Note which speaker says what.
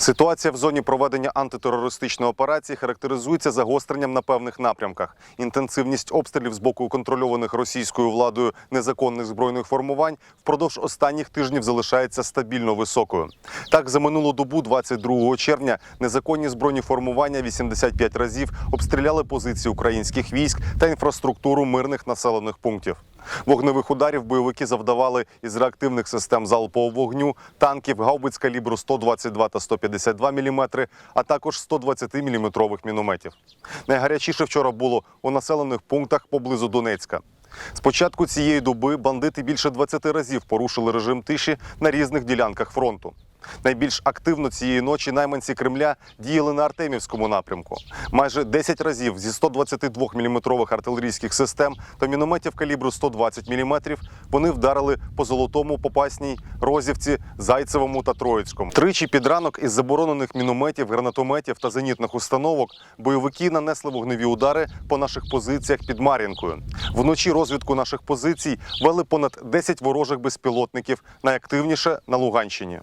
Speaker 1: Ситуація в зоні проведення антитерористичної операції характеризується загостренням на певних напрямках. Інтенсивність обстрілів з боку контрольованих російською владою незаконних збройних формувань впродовж останніх тижнів залишається стабільно високою. Так, за минулу добу, 22 червня, незаконні збройні формування 85 разів обстріляли позиції українських військ та інфраструктуру мирних населених пунктів. Вогневих ударів бойовики завдавали із реактивних систем залпового вогню, танків, гаубиць калібру 122 та 152 мм, а також 120 мм мінометів. Найгарячіше вчора було у населених пунктах поблизу Донецька. З початку цієї доби бандити більше 20 разів порушили режим тиші на різних ділянках фронту. Найбільш активно цієї ночі найманці Кремля діяли на Артемівському напрямку. Майже 10 разів зі 122 мм артилерійських систем та мінометів калібру 120 мм вони вдарили по Золотому, Попасній, Розівці, Зайцевому та Троїцькому. Тричі під ранок із заборонених мінометів, гранатометів та зенітних установок бойовики нанесли вогневі удари по наших позиціях під Мар'їнкою. Вночі розвідку наших позицій вели понад 10 ворожих безпілотників, найактивніше на Луганщині.